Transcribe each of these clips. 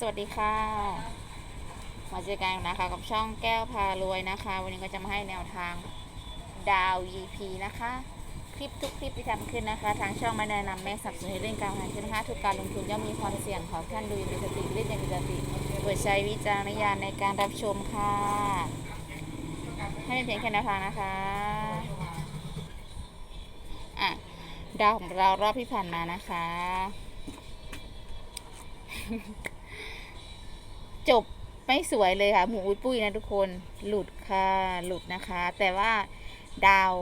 สวัสดีค่ะ มาเจอกันนะคะกับช่องแก้วพารวยนะคะ วันนี้ก็จะมาให้แนวทางดาว EP นะคะ คลิปทุกคลิปที่ทำขึ้นนะคะ ทางช่องไม่แนะนำแม่สับสนให้เล่นการพนันขึ้นนะคะทุกการลงทุนย่อมมีความเสี่ยงขอให้ท่านดูมีสติเล่นอย่างมีสติโปรดใช้วิจารณญาณในการรับชมค่ะ ให้เป็นเพียงแค่แนวทางนะคะอะดาวของเรารอบที่ผ่านมานะคะ จบไม่สวยเลยค่ะ หมูอุ้ยปุ้ยนะทุกคนหลุดค่ะหลุดนะคะ แต่ว่าดาว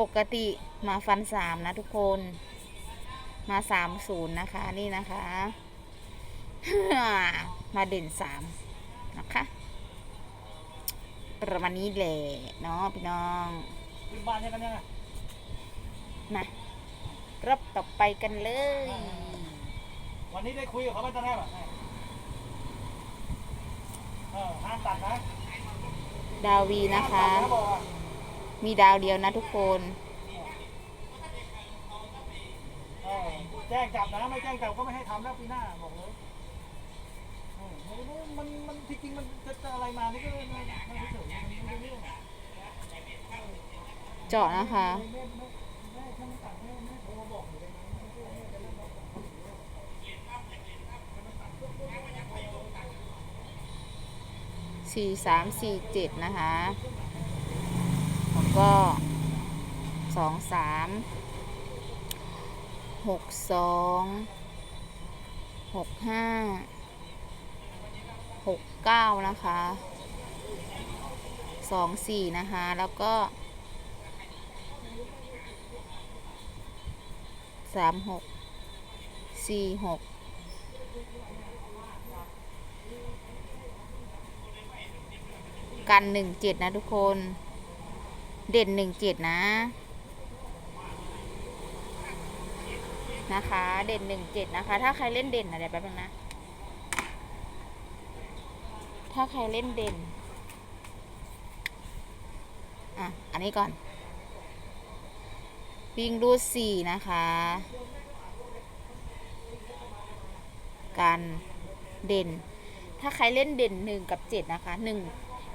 ปกติมาฟันสามนะทุกคนมาสามศูนย์นะคะนี่นะคะ มาเด่นสามนะคะ ประมาณนี้แหละเนาะพี่น้องขึ้นบ้านเนี่ยกันยังไงมารอบต่อไปกันเลย วันนี้ได้คุยกับเขาไหมตอนแรกอะเออห้ามตั ดนะดาวีนะคะห้ามตัดบอกอะมีดาวเดียวนะทุกคนเออแจ้งจับนะไม่แจ้งจับก็ไม่ให้ทำแล้วปีหน้าบอกเลยเออไม่รู้มันมันจริงๆมันจะจะอะไรมานี่ก็ไม่ไม่ไม่เฉยๆมันไม่รู้เรื่องอะเจาะนะคะ แม่แม่แม่ถ้ามันตัดแม่แม่โทรมาบอกอยู่เลยนะไม่ใช่แม่จะเล่นบอก สี่สามสี่เจ็ดนะคะแล้วก็สองสามหกสองหกห้าหกเก้านะคะสองสี่นะคะ แล้วก็สามหกสี่หก กันหนึ่งเจ็ดนะทุกคน เด่นหนึ่งเจ็ดนะ นะคะ เด่นหนึ่งเจ็ดนะคะ ถ้าใครเล่นเด่นอะไรแป๊บนึงนะ ถ้าใครเล่นเด่น อะ อันนี้ก่อน วิ่งรูดสี่นะคะ กันเด่น ถ้าใครเล่นเด่นหนึ่งกับเจ็ดนะคะหนึ่ง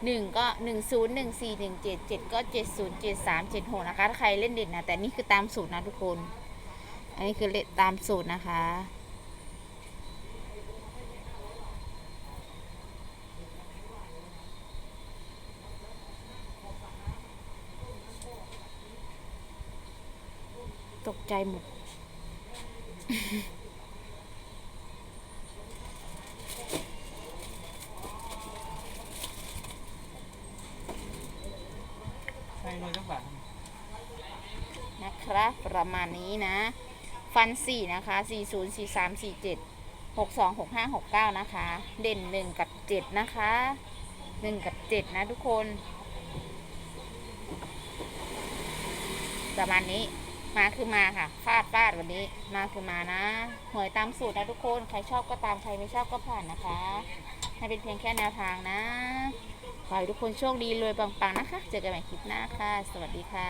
หนึ่งก็หนึ่งศูนย์หนึ่งสี่หนึ่งเจ็ดเจ็ดก็เจ็ดศูนย์เจ็ดสามเจ็ดหกนะคะ ถ้าใครเล่นเด่นนะ แต่นี่คือตามสูตรนะทุกคน อันนี้คือเลตามสูตรนะคะ ตกใจหมด ใช่เลยสักบาทนะครับประมาณนี้นะ ฟัน4นะคะ40 43 47 62 65 69นะคะ เด่น1กับ7นะคะ1กับ7นะทุกคน ประมาณนี้มาคือมาค่ะฟาดฟาดวันนี้ มาคือมานะหวยตามสูตรนะทุกคน ใครชอบก็ตามใครไม่ชอบก็ผ่านนะคะ ให้เป็นเพียงแค่แนวทางนะ ขอให้ทุกคนโชคดีรวยปังๆนะคะ เจอกันใหม่คลิปหน้าค่ะ สวัสดีค่ะ